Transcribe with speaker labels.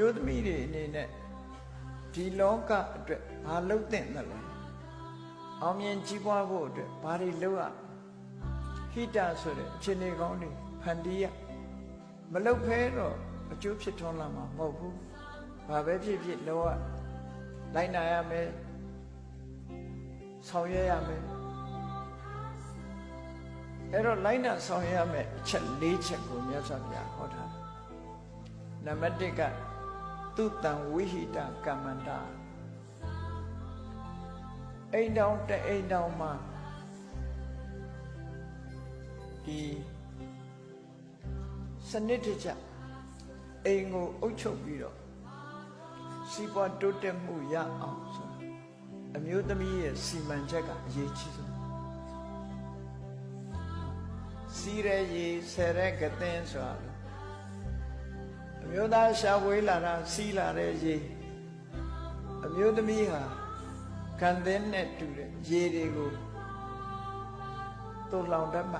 Speaker 1: မျိုးသမီးတွေအနေနဲ့ဒီလောကအတွက်ဘာလုပ်သင့်တယ်လဲအောင်မြင်ကြီးပွားဖို့အတွက်ဘာတွေလုပ်ရဟိတဆိုတဲ့အခြေအနေကောင်းတွေဖန်တီးရမလုပ်ဖဲတော့အကျိုးဖြစ်ထွန်းလာမှာမဟုတ်ဘူးဘာပဲဖြစ်ဖြစ်လောကလိုက်နာရမယ်ဆောင်ရွက်ရမယ်အဲ့တော့လိုက်နာဆောင်ရွက်ရမယ်အချက်၄ချက်ကိုမြတ်စွာဘုရားဟောထားတယ်နံပါတ်1က သူတံဝိဟိတကမ္မန္တာအိမ်တောင်တအိမ်တောင်မှာဒီစနစ်တကျအိမ်ကိုအုပ်ချုပ်ပြီးတော့စီးပွားတိုးတက်မှုရအောင်ဆိုတာအမျိုးသမီးရဲ့စီမံချက်ကအရေးကြီးဆုံးစီးရဲရေဆယ်ရဲကသင်းဆိုတာလို့အ မျိုးသားရှာဝေးလာတာစီးလာတဲ့ရေအမျိုးသမီးဟာခံသင်းနဲ့တူတဲ့ရေတွေကိုတူလောင်တတ်မှ